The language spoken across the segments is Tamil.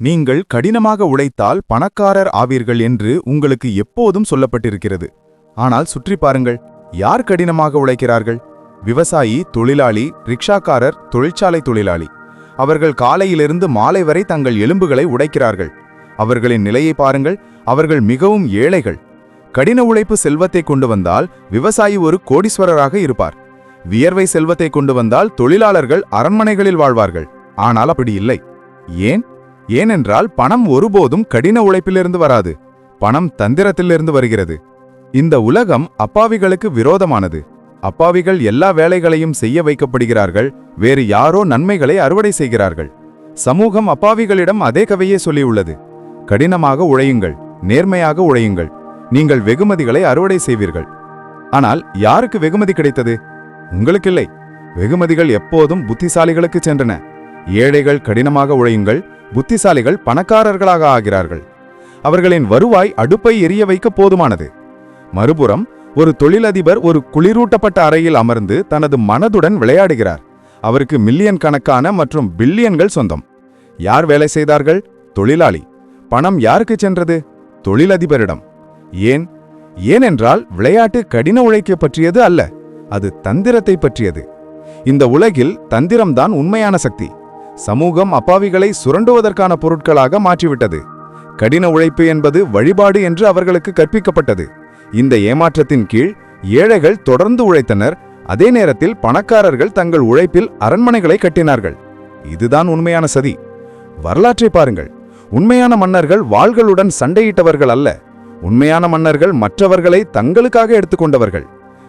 நீங்கள் கடினமாக உழைத்தால் பணக்காரர் ஆவீர்கள் என்று உங்களுக்கு எப்போதும் சொல்லப்பட்டிருக்கிறது. ஆனால் சுற்றி பாருங்கள் யார் கடினமாக உழைக்கிறார்கள்? விவசாயி தொழிலாளி ரிக்ஷாக்காரர் தொழிற்சாலை தொழிலாளி. அவர்கள் காலையிலிருந்து மாலை வரை தங்கள் எலும்புகளை உடைக்கிறார்கள். அவர்களின் நிலையை பாருங்கள் அவர்கள் மிகவும் ஏழைகள். கடின உழைப்பு செல்வத்தை கொண்டு வந்தால் விவசாயி ஒரு கோடீஸ்வரராக இருப்பார். வியர்வை செல்வத்தை கொண்டு வந்தால் தொழிலாளர்கள் அரண்மனைகளில் வாழ்வார்கள். ஆனால் அப்படி இல்லை. ஏன்? ஏனென்றால் பணம் ஒருபோதும் கடின உழைப்பிலிருந்து வராது. பணம் தந்திரத்திலிருந்து வருகிறது. இந்த உலகம் அப்பாவிகளுக்கு விரோதமானது. அப்பாவிகள் எல்லா வேலைகளையும் செய்ய வைக்கப்படுகிறார்கள் வேறு யாரோ நன்மைகளை அறுவடை செய்கிறார்கள். சமூகம் அப்பாவிகளிடம் அதே கவையே சொல்லியுள்ளது. கடினமாக உழையுங்கள் நேர்மையாக உழையுங்கள் நீங்கள் வெகுமதிகளை அறுவடை செய்வீர்கள். ஆனால் யாருக்கு வெகுமதி கிடைத்தது? உங்களுக்கில்லை. வெகுமதிகள் எப்போதும் புத்திசாலிகளுக்கு சென்றன. ஏழைகள் கடினமாக உழையுங்கள் புத்திசாலிகள் பணக்காரர்களாக ஆகிறார்கள். அவர்களின் வருவாய் அடுப்பை எரிய வைக்க போதுமானது. மறுபுறம் ஒரு தொழிலதிபர் ஒரு குளிரூட்டப்பட்ட அறையில் அமர்ந்து தனது மனதுடன் விளையாடுகிறார். அவருக்கு மில்லியன் கணக்கான மற்றும் பில்லியன்கள் சொந்தம். யார் வேலை செய்தார்கள்? தொழிலாளி. பணம் யாருக்கு சென்றது? தொழிலதிபரிடம். ஏன்? ஏனென்றால் விளையாட்டு கடின உழைக்க பற்றியது அல்ல. அது தந்திரத்தை பற்றியது. இந்த உலகில் தந்திரம்தான் உண்மையான சக்தி. சமூகம் அப்பாவிகளை சுரண்டுவதற்கான பொருட்களாக மாற்றிவிட்டது. கடின உழைப்பு என்பது வழிபாடு என்று அவர்களுக்கு கற்பிக்கப்பட்டது. இந்த ஏமாற்றத்தின் கீழ் ஏழைகள் தொடர்ந்து உழைத்தனர். அதே நேரத்தில் பணக்காரர்கள் தங்கள் உழைப்பில் அரண்மனைகளை கட்டினார்கள். இதுதான் உண்மையான சதி. வரலாற்றை பாருங்கள். உண்மையான மன்னர்கள் வாள்களுடன் சண்டையிட்டவர்கள் அல்ல. உண்மையான மன்னர்கள் மற்றவர்களை தங்களுக்காக எடுத்துக்கொண்டவர்கள்.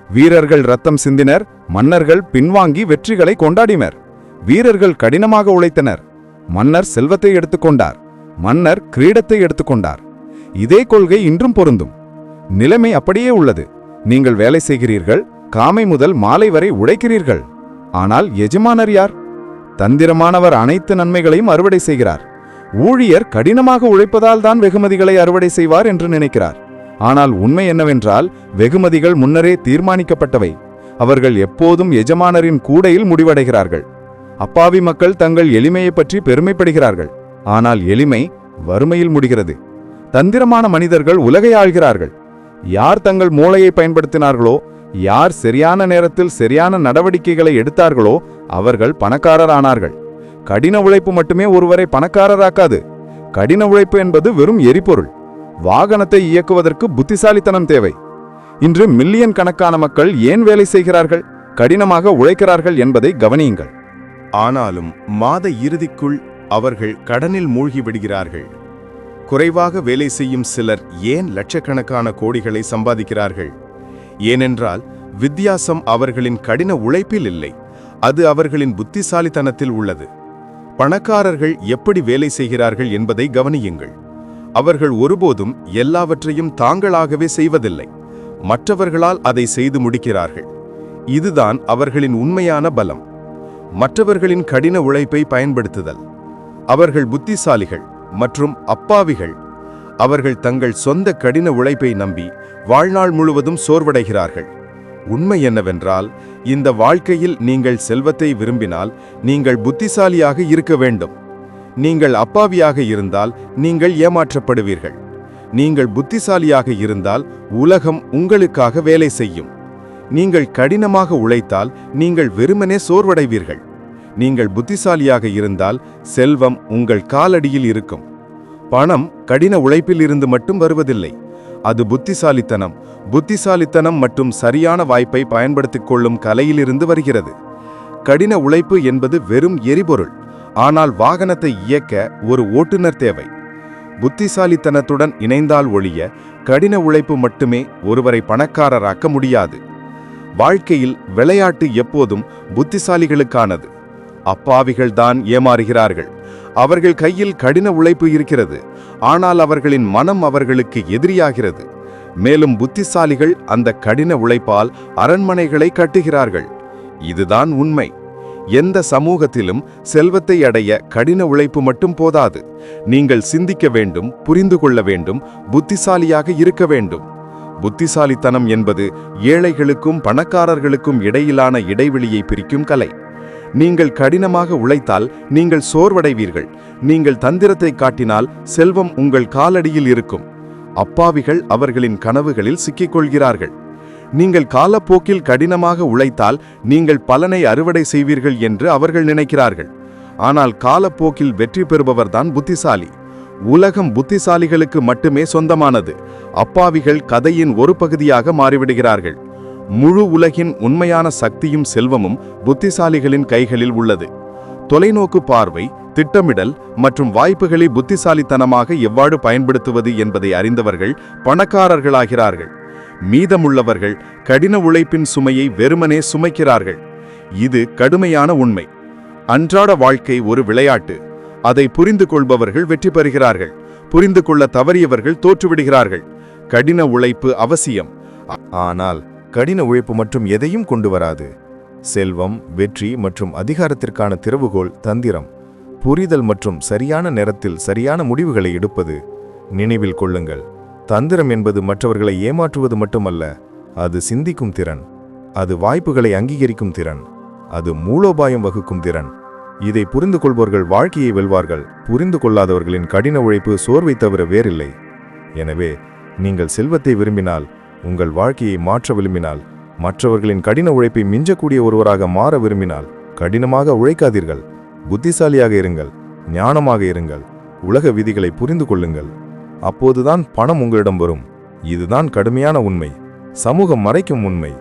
வீரர்கள் ரத்தம் சிந்தினர். மன்னர்கள் பின்வாங்கி வெற்றிகளை கொண்டாடினர். வீரர்கள் கடினமாக உழைத்தனர். மன்னர் செல்வத்தை எடுத்துக்கொண்டார். மன்னர் கிரீடத்தை எடுத்துக்கொண்டார். இதே கொள்கை இன்றும் பொருந்தும். நிலைமை அப்படியே உள்ளது. நீங்கள் வேலை செய்கிறீர்கள். காமை முதல் மாலை வரை உழைக்கிறீர்கள். ஆனால் எஜமானர் யார்? தந்திரமானவர் அனைத்து நன்மைகளையும் அறுவடை செய்கிறார். ஊழியர் கடினமாக உழைப்பதால் தான் வெகுமதிகளை அறுவடை செய்வார் என்று நினைக்கிறார். ஆனால் உண்மை என்னவென்றால் வெகுமதிகள் முன்னரே தீர்மானிக்கப்பட்டவை. அவர்கள் எப்போதும் எஜமானரின் கூடையில் முடிவடைகிறார்கள். அப்பாவி மக்கள் தங்கள் எளிமையை பற்றி பெருமைப்படுகிறார்கள். ஆனால் எளிமை வறுமையில் முடிகிறது. தந்திரமான மனிதர்கள் உலகை ஆள்கிறார்கள். யார் தங்கள் மூளையை பயன்படுத்தினார்களோ யார் சரியான நேரத்தில் சரியான நடவடிக்கைகளை எடுத்தார்களோ அவர்கள் பணக்காரரானார்கள். கடின உழைப்பு மட்டுமே ஒருவரை பணக்காரராக்காது. கடின உழைப்பு என்பது வெறும் எரிபொருள். வாகனத்தை இயக்குவதற்கு புத்திசாலித்தனம் தேவை. இன்று மில்லியன் கணக்கான மக்கள் ஏன் வேலை செய்கிறார்கள்? கடினமாக உழைக்கிறார்கள் என்பதை கவனியுங்கள். ஆனாலும் மாத இறுதிக்குள் அவர்கள் கடனில் மூழ்கிவிடுகிறார்கள் குறைவாக வேலை செய்யும் சிலர் ஏன் லட்சக்கணக்கான கோடிகளை சம்பாதிக்கிறார்கள்? ஏனென்றால் வித்தியாசம் அவர்களின் கடின உழைப்பில் இல்லை அது அவர்களின் புத்திசாலித்தனத்தில் உள்ளது. பணக்காரர்கள் எப்படி வேலை செய்கிறார்கள் என்பதை கவனியுங்கள். அவர்கள் ஒருபோதும் எல்லாவற்றையும் தாங்களாகவே செய்வதில்லை மற்றவர்களால் அதை செய்து முடிக்கிறார்கள். இதுதான் அவர்களின் உண்மையான பலம். மற்றவர்களின் கடின உழைப்பை பயன்படுத்துதல். அவர்கள் புத்திசாலிகள் மற்றும் அப்பாவிகள். அவர்கள் தங்கள் சொந்த கடின உழைப்பை நம்பி வாழ்நாள் முழுவதும் சோர்வடைகிறார்கள். உண்மை என்னவென்றால் இந்த வாழ்க்கையில் நீங்கள் செல்வத்தை விரும்பினால் நீங்கள் புத்திசாலியாக இருக்க வேண்டும். நீங்கள் அப்பாவியாக இருந்தால் நீங்கள் ஏமாற்றப்படுவீர்கள். நீங்கள் புத்திசாலியாக இருந்தால் உலகம் உங்களுக்காக வேலை செய்யும். நீங்கள் கடினமாக உழைத்தால் நீங்கள் வெறுமனே சோர்வடைவீர்கள். நீங்கள் புத்திசாலியாக இருந்தால் செல்வம் உங்கள் காலடியில் இருக்கும். பணம் கடின உழைப்பில் இருந்து மட்டும் வருவதில்லை. அது புத்திசாலித்தனம். புத்திசாலித்தனம் மற்றும் சரியான வாய்ப்பை பயன்படுத்திக் கொள்ளும் கலையிலிருந்து வருகிறது. கடின உழைப்பு என்பது வெறும் எரிபொருள். ஆனால் வாகனத்தை இயக்க ஒரு ஓட்டுநர் தேவை. புத்திசாலித்தனத்துடன் இணைந்தால் ஒழிய கடின உழைப்பு மட்டுமே ஒருவரை பணக்காரராக்க முடியாது. வாழ்க்கையில் விளையாட்டு எப்போதும் புத்திசாலிகளுக்கானது. அப்பாவிகள்தான் ஏமாறுகிறார்கள். அவர்கள் கையில் கடின உழைப்பு இருக்கிறது. ஆனால் அவர்களின் மனம் அவர்களுக்கு எதிரியாகிறது. மேலும் புத்திசாலிகள் அந்த கடின உழைப்பால் அரண்மனைகளை கட்டுகிறார்கள். இதுதான் உண்மை. எந்த சமூகத்திலும் செல்வத்தை அடைய கடின உழைப்பு மட்டும் போதாது. நீங்கள் சிந்திக்க வேண்டும் புரிந்து கொள்ள வேண்டும் புத்திசாலியாக இருக்க வேண்டும். புத்திசாலித்தனம் என்பது ஏழைகளுக்கும் பணக்காரர்களுக்கும் இடையிலான இடைவெளியை பிரிக்கும் கலை. நீங்கள் கடினமாக உழைத்தால் நீங்கள் சோர்வடைவீர்கள். நீங்கள் தந்திரத்தை காட்டினால் செல்வம் உங்கள் காலடியில் இருக்கும். அப்பாவிகள் அவர்களின் கனவுகளில் சிக்கிக்கொள்கிறார்கள். நீங்கள் காலப்போக்கில் கடினமாக உழைத்தால் நீங்கள் பலனை அறுவடை செய்வீர்கள் என்று அவர்கள் நினைக்கிறார்கள். ஆனால் காலப்போக்கில் வெற்றி பெறுபவர்தான் புத்திசாலி. உலகம் புத்திசாலிகளுக்கு மட்டுமே சொந்தமானது. அப்பாவிகள் கதையின் ஒரு பகுதியாக மாறிவிடுகிறார்கள். முழு உலகின் உண்மையான சக்தியும் செல்வமும் புத்திசாலிகளின் கைகளில் உள்ளது. தொலைநோக்கு பார்வை திட்டமிடல் மற்றும் வாய்ப்புகளை புத்திசாலித்தனமாக எவ்வாறு பயன்படுத்துவது என்பதை அறிந்தவர்கள் பணக்காரர்களாகிறார்கள். மீதமுள்ளவர்கள் கடின உழைப்பின் சுமையை வெறுமனே சுமைக்கிறார்கள். இது கடுமையான உண்மை. அன்றாட வாழ்க்கை ஒரு விளையாட்டு. அதை புரிந்து கொள்பவர்கள் வெற்றி பெறுகிறார்கள். புரிந்து கொள்ள தவறியவர்கள் தோற்றுவிடுகிறார்கள். கடின உழைப்பு அவசியம். ஆனால் கடின உழைப்பு மற்றும் எதையும் கொண்டு வராது. செல்வம் வெற்றி மற்றும் அதிகாரத்திற்கான திறவுகோல் தந்திரம். புரிதல் மற்றும் சரியான நேரத்தில் சரியான முடிவுகளை எடுப்பது. நினைவில் கொள்ளுங்கள். தந்திரம் என்பது மற்றவர்களை ஏமாற்றுவது மட்டுமல்ல அது சிந்திக்கும் திறன். அது வாய்ப்புகளை அங்கீகரிக்கும் திறன். அது மூலோபாயம் வகுக்கும் திறன். இதை புரிந்து கொள்பவர்கள் வாழ்க்கையை வெல்வார்கள். புரிந்து கொள்ளாதவர்களின் கடின உழைப்பு சோர்வை தவிர வேறில்லை. எனவே நீங்கள் செல்வத்தை விரும்பினால் உங்கள் வாழ்க்கையை மாற்ற விரும்பினால் மற்றவர்களின் கடின உழைப்பை மிஞ்சக்கூடிய ஒருவராக மாற விரும்பினால் கடினமாக உழைக்காதீர்கள். புத்திசாலியாக இருங்கள். ஞானமாக இருங்கள். உலக விதிகளை புரிந்து கொள்ளுங்கள் அப்போதுதான் பணம் உங்களிடம் வரும். இதுதான் கடுமையான உண்மை. சமூகம் மறைக்கும் உண்மை.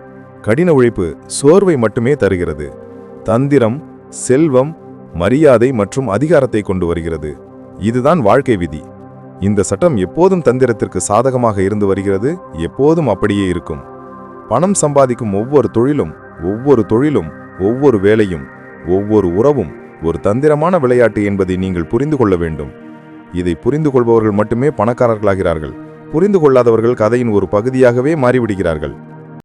கடின உழைப்பு சோர்வை மட்டுமே தருகிறது. தந்திரம் செல்வம் மரியாதை மற்றும் அதிகாரத்தை கொண்டு வருகிறது. இதுதான் வாழ்க்கை விதி. இந்த சட்டம் எப்போதும் தந்திரத்திற்கு சாதகமாக இருந்து வருகிறது எப்போதும் அப்படியே இருக்கும். பணம் சம்பாதிக்கும் ஒவ்வொரு தொழிலும் ஒவ்வொரு தொழிலும் ஒவ்வொரு வேலையும் ஒவ்வொரு உறவும் ஒரு தந்திரமான விளையாட்டு என்பதை நீங்கள் புரிந்து கொள்ள வேண்டும். இதை புரிந்து கொள்பவர்கள் மட்டுமே பணக்காரர்களாகிறார்கள். புரிந்து கொள்ளாதவர்கள் கதையின் ஒரு பகுதியாகவே மாறிவிடுகிறார்கள்.